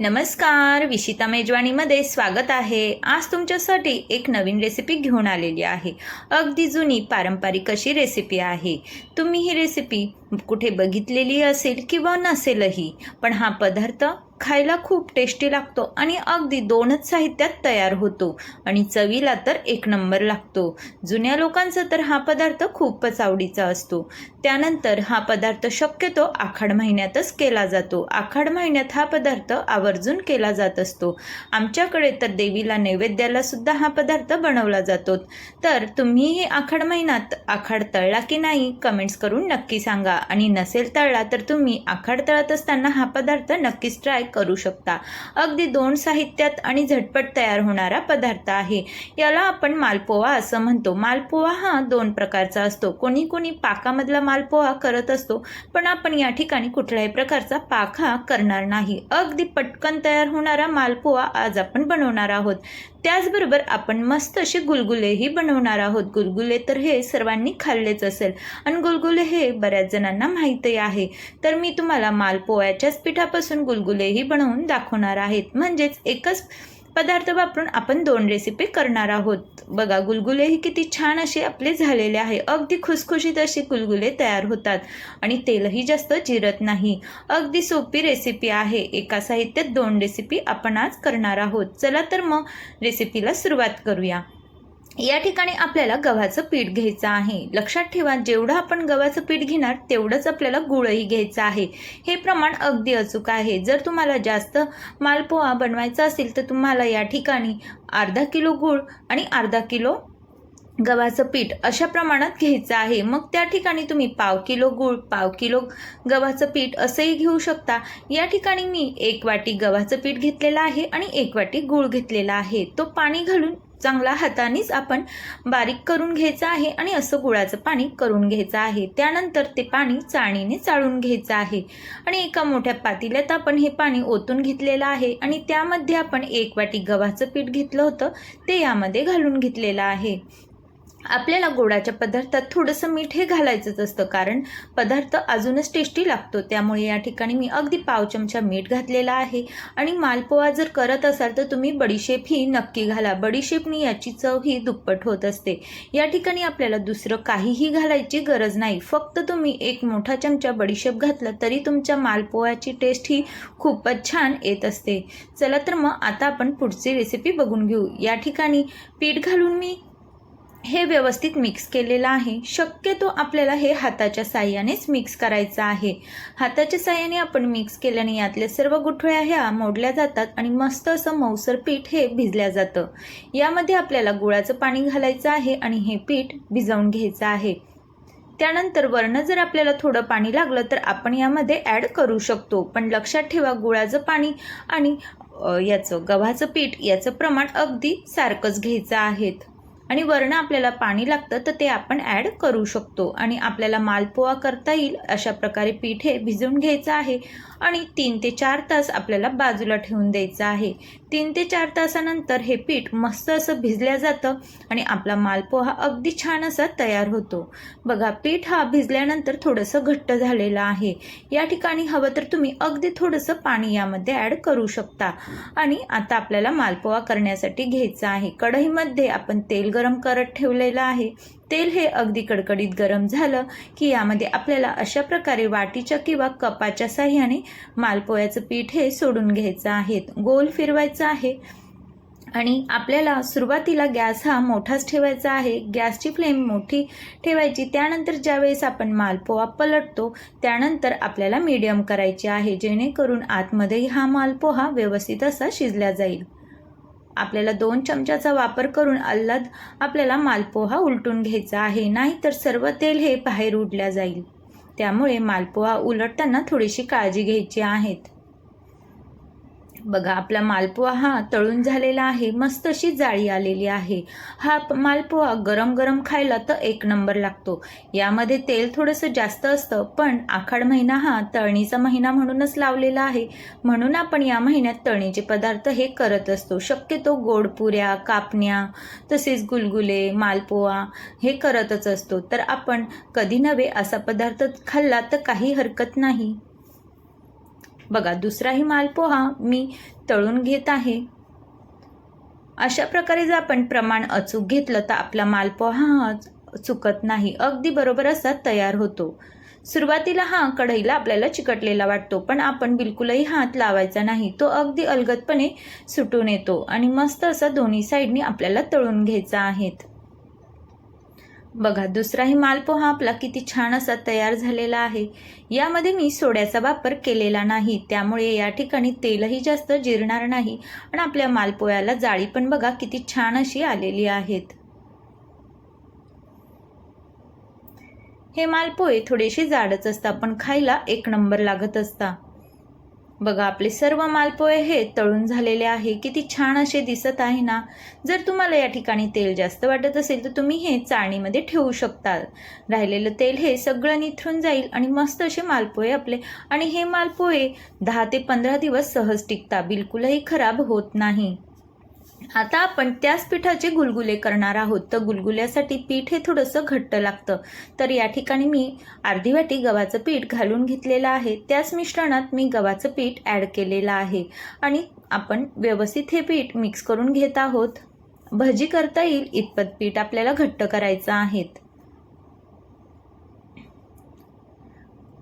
नमस्कार विशिता मेजवानीमध्ये स्वागत आहे. आज तुमच्यासाठी एक नवीन रेसिपी घेऊन आलेली आहे. अगदी जुनी पारंपरिक अशी रेसिपी आहे. तुम्ही ही रेसिपी कुठे बघितलेली असेल किंवा नसेलही पण हा पदार्थ खायला खूप टेस्टी लागतो आणि अगदी दोनच साहित्यात तयार होतो. आणि चवीला तर एक नंबर लागतो. जुन्या लोकांचा तर हा पदार्थ खूपच आवडीचा असतो. त्यानंतर हा पदार्थ शक्यतो आखाड महिन्यातच केला जातो. आखाड महिन्यात हा पदार्थ आवर्जून केला जात असतो. आमच्याकडे तर देवीला नैवेद्याला सुद्धा हा पदार्थ बनवला जातो. तर तुम्हीही आखाड महिन्यात आखाड तळला की नाही कमेंट्स करून नक्की सांगा. आणि नसेल तळला तर तुम्ही आखाड तळत असताना हा पदार्थ नक्कीच ट्राय करू शकता. अगदी दोन साहित्यात आणि झटपट तयार होणारा पदार्थ आहे. याला आपण मालपोवा असं म्हणतो. मालपोवा हा दोन प्रकारचा असतो. कोणी कोणी पाकामधला मालपोहा करत असतो पण आपण या ठिकाणी कुठल्याही प्रकारचा पाक हा करणार नाही. अगदी पटकन तयार होणारा मालपोवा आज आपण बनवणार आहोत. त्याचबरोबर आपण मस्त असे गुलगुलेही बनवणार आहोत. गुलगुले तर हे सर्वांनी खाल्लेच असेल. आणि गुलगुले हे बऱ्याच जणांना माहीतही आहे. तर मी तुम्हाला मालपोह्याच्याच पिठापासून गुलगुलेही बनवून दाखवणार आहेत. म्हणजेच एकच पदार्थ वापरून आपण दोन रेसिपी करणार आहोत. बघा गुलगुले ही किती छान असे आपले झालेले आहे. अगदी खुसखुशीत असे गुलगुले तयार होतात आणि तेलही जास्त जिरत नाही. अगदी सोपी रेसिपी आहे. एका साहित्यात दोन रेसिपी आपण आज करणार आहोत. चला तर मग रेसिपीला सुरुवात करूया. या ठिकाणी आपल्याला गव्हाचं पीठ घ्यायचं आहे. लक्षात ठेवा जेवढं आपण गव्हाचं पीठ घेणार तेवढंच आपल्याला गुळही घ्यायचं आहे. हे प्रमाण अगदी अचूक आहे. जर तुम्हाला जास्त मालपोहा बनवायचा असेल तर तुम्हाला या ठिकाणी अर्धा किलो गूळ आणि अर्धा किलो गव्हाचं पीठ अशा प्रमाणात घ्यायचं आहे. मग त्या ठिकाणी तुम्ही पाव किलो गूळ पाव किलो गव्हाचं पीठ असंही घेऊ शकता. या ठिकाणी मी एक वाटी गव्हाचं पीठ घेतलेलं आहे आणि एक वाटी गूळ घेतलेला आहे. तो पाणी घालून चांगला हातानेच आपण बारीक करून घ्यायचं आहे आणि असं गुळाचं पाणी करून घ्यायचं आहे. त्यानंतर ते पाणी चाळणीने चाळून घ्यायचं आहे. आणि एका मोठ्या पातेल्यात आपण हे पाणी ओतून घेतलेलं आहे आणि त्यामध्ये आपण एक वाटी गव्हाचं पीठ घेतलं होतं. ते यामध्ये घालून घेतलेलं आहे. आपल्याला गोडाच्या पदार्थात थोडंसं मीठ हे घालायचंच असतं कारण पदार्थ अजूनच टेस्टी लागतो. त्यामुळे या ठिकाणी मी अगदी पाव चमचा मीठ घातलेला आहे. आणि मालपोहा जर करत असाल तर तुम्ही बडीशेप ही नक्की घाला. बडीशेपनी याची चव ही दुप्पट होत असते. या ठिकाणी आपल्याला दुसरं काहीही घालायची गरज नाही. फक्त तुम्ही एक मोठा चमचा बडीशेप घातला तरी तुमच्या मालपोह्याची टेस्ट ही खूपच छान येत असते. चला तर मग आता आपण पुढची रेसिपी बघून घेऊ. या ठिकाणी पीठ घालून मी हे व्यवस्थित मिक्स केलेलं आहे. शक्यतो आपल्याला हे हाताच्या साह्यानेच मिक्स करायचं आहे. हाताच्या साह्याने आपण मिक्स केल्याने यातल्या सर्व गुठळ्या ह्या मोडल्या जातात आणि मस्त असं मौसर पीठ हे भिजल्या जातं. यामध्ये आपल्याला गुळाचं पाणी घालायचं आहे आणि हे पीठ भिजवून घ्यायचं आहे. त्यानंतर वरनं जर आपल्याला थोडं पाणी लागलं तर आपण यामध्ये ॲड करू शकतो. पण लक्षात ठेवा गुळाचं पाणी आणि याचं गव्हाचं पीठ याचं प्रमाण अगदी सारखंच घ्यायचं आहेत आणि वरनं आपल्याला पाणी लागतं तर ते आपण ॲड करू शकतो. आणि आपल्याला मालपोहा करता येईल अशा प्रकारे पीठ हे भिजवून घ्यायचं आहे. आणि तीन ते चार तास आपल्याला बाजूला ठेवून द्यायचं आहे. तीन ते चार तासानंतर हे पीठ मस्त असं भिजल्या जातं आणि आपला मालपोहा अगदी छान असा तयार होतो. बघा पीठ हा भिजल्यानंतर थोडंसं घट्ट झालेलं आहे. या ठिकाणी हवं तर तुम्ही अगदी थोडंसं पाणी यामध्ये ॲड करू शकता. आणि आता आपल्याला मालपोहा करण्यासाठी घ्यायचं आहे. कढईमध्ये आपण तेल गरम करत ठेवलेलं आहे. तेल हे अगदी कडकडीत गरम झालं की यामध्ये आपल्याला अशा प्रकारे वाटीच्या किंवा कपाच्या साह्याने मालपोह्याचं पीठ हे सोडून घ्यायचं आहे गोल फिरवायचं आहे. आणि आपल्याला सुरुवातीला गॅस हा मोठाच ठेवायचा आहे. गॅसची फ्लेम मोठी ठेवायची. त्यानंतर ज्यावेळेस आपण मालपोहा पलटतो त्यानंतर आपल्याला मीडियम करायची आहे. जेणेकरून आतमध्येही हा मालपोहा व्यवस्थित असा शिजला जाईल. आपल्याला दोन चमच्याचा वापर करून अल्लद आपल्याला मालपोहा उलटून घ्यायचा आहे. नाहीतर सर्व तेल हे बाहेर उडल्या जाईल. त्यामुळे मालपोहा उलटताना थोडीशी काळजी घ्यायची आहेत बघा आपला मालपोहा हा तळून झालेला आहे मस्त अशी जाळी आलेली आहे. हा प- मालपोहा गरम गरम खायला तर एक नंबर लागतो. यामध्ये तेल थोडंसं जास्त असतं पण आखाड महिना हा तळणीचा महिना म्हणूनच लावलेला आहे. म्हणून आपण या महिन्यात तळणीचे पदार्थ हे करत असतो. शक्यतो गोड पुऱ्या कापण्या तसेच गुलगुले मालपुआ हे करतच असतो. तर आपण कधी नव्हे असा पदार्थ खाल्ला तर काही हरकत नाही. बघा दुसराही मालपोहा मी तळून घेत आहे. अशा प्रकारे जर आपण प्रमाण अचूक घेतलं तर आपला मालपोहा हा चुकत नाही अगदी बरोबर असा तयार होतो. सुरुवातीला हा कढईला आपल्याला चिकटलेला वाटतो पण आपण बिलकुलही हात लावायचा नाही तो अगदी अलगदपणे सुटून येतो आणि मस्त असा दोन्ही साईडनी आपल्याला तळून घ्यायचा आहेत बघा दुसराही मालपोहा आपला किती छान असा तयार झालेला आहे. यामध्ये मी सोड्याचा वापर केलेला नाही त्यामुळे या ठिकाणी तेलही जास्त जिरणार नाही आणि आपल्या मालपोह्याला जाळी पण बघा किती छान अशी आलेली आहेत. हे मालपोहे थोडेसे जाडच असतात पण खायला एक नंबर लागत असता बघा आपले सर्व मालपोहे हे तळून झालेले आहे. किती छान असे दिसत आहे ना? जर तुम्हाला या ठिकाणी तेल जास्त वाटत असेल तर तुम्ही हे चाळणीमध्ये ठेवू शकता राहिलेलं तेल हे सगळं निथरून जाईल आणि मस्त असे मालपोहे आपले. आणि हे मालपोहे दहा ते पंधरा दिवस सहज टिकता बिलकुलही खराब होत नाही. आता आपण त्याच पिठाचे गुलगुले करणार आहोत. तर गुलगुल्यासाठी पीठ हे थोडंसं घट्ट लागतं. तर या ठिकाणी मी अर्धी वाटी गव्हाचं पीठ घालून घेतलेलं आहे. त्याच मिश्रणात मी गव्हाचं पीठ ॲड केलेलं आहे. आणि आपण व्यवस्थित हे पीठ मिक्स करून घेत आहोत. भजी करता येईल इतपत पीठ आपल्याला घट्ट करायचं आहेत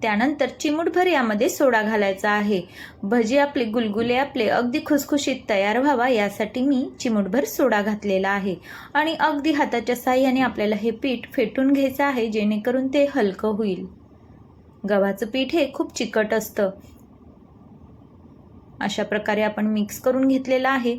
त्यानंतर चिमूटभर यामध्ये सोडा घालायचा आहे. भजी आपले गुलगुले आपले अगदी खुसखुशीत तयार व्हावा यासाठी मी चिमूटभर सोडा घातलेला आहे. आणि अगदी हाताच्या साह्याने आपल्याला हे पीठ फेटून घ्यायचं आहे जेणेकरून ते हलकं होईल. गव्हाचं पीठ हे खूप चिकट असतं. अशा प्रकारे आपण मिक्स करून घेतलेलं आहे.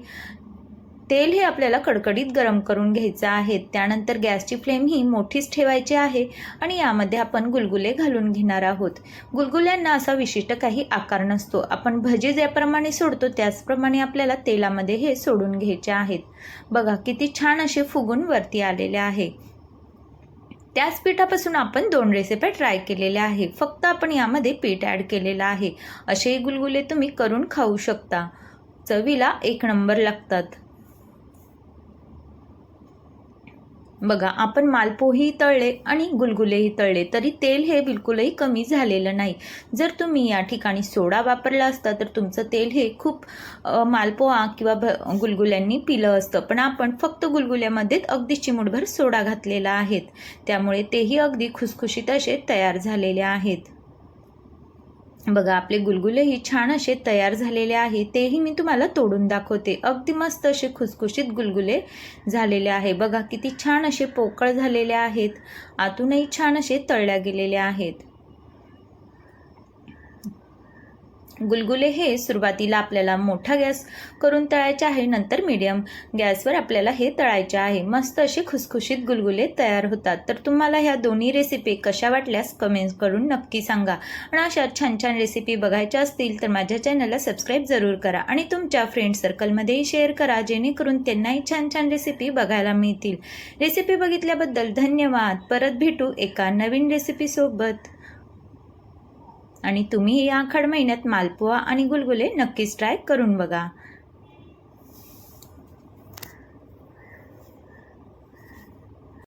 तेल हे आपल्याला कडकडीत गरम करून घ्यायचं आहे. त्यानंतर गॅसची फ्लेम ही मोठीच ठेवायची आहे आणि यामध्ये आपण गुलगुले घालून घेणार आहोत. गुलगुल्यांना असा विशिष्ट काही आकार नसतो. आपण भजी ज्याप्रमाणे सोडतो त्याचप्रमाणे आपल्याला तेलामध्ये हे सोडून घ्यायचे आहेत. बघा किती छान असे फुगून वरती आलेले आहे. त्याच पिठापासून आपण दोन रेसिपी ट्राय केलेल्या आहे फक्त आपण यामध्ये पीठ ॲड केलेलं आहे. असेही गुलगुले तुम्ही करून खाऊ शकता. चवीला एक नंबर लागतात. बघा आपण मालपोही तळले आणि गुलगुलेही तळले तरी तेल हे बिलकुलही कमी झालेलं नाही. जर तुम्ही या ठिकाणी सोडा वापरला असता तर तुमचं तेल हे खूप मालपोहा किंवा भ गुलगुल्यांनी पिलं असतं. पण आपण फक्त गुलगुल्यामध्येच अगदी चिमुटभर सोडा घातलेला आहेत. त्यामुळे तेही अगदी खुसखुशीत असे तयार झालेले आहेत. बघा आपले गुलगुलेही छान असे तयार झालेले आहे. तेही मी तुम्हाला तोडून दाखवते. अगदी मस्त असे खुसखुशीत गुलगुले झालेले आहे. बघा किती छान असे पोकळ झालेले आहेत. आतूनही छान असे तळल्या गेलेले आहेत. गुलगुले हे सुरुवातीला आपल्याला मोठा गॅस करून तळायचे आहे नंतर मीडियम गॅसवर आपल्याला हे तळायचे आहे. मस्त असे खुसखुशीत गुलगुले तयार होतात. तर तुम्हाला ह्या दोन्ही रेसिपी कशा वाटल्यास कमेंट करून नक्की सांगा. आणि अशा छान छान रेसिपी बघायच्या असतील तर माझ्या चॅनलला सबस्क्राईब जरूर करा आणि तुमच्या फ्रेंड सर्कलमध्येही शेअर करा जेणेकरून त्यांनाही छान छान रेसिपी बघायला मिळतील. रेसिपी बघितल्याबद्दल धन्यवाद. परत भेटू एका नवीन रेसिपीसोबत आणि तुम्ही या आखाड महिन्यात मालपुआ आणि गुलगुले नक्कीच ट्राय करून बघा.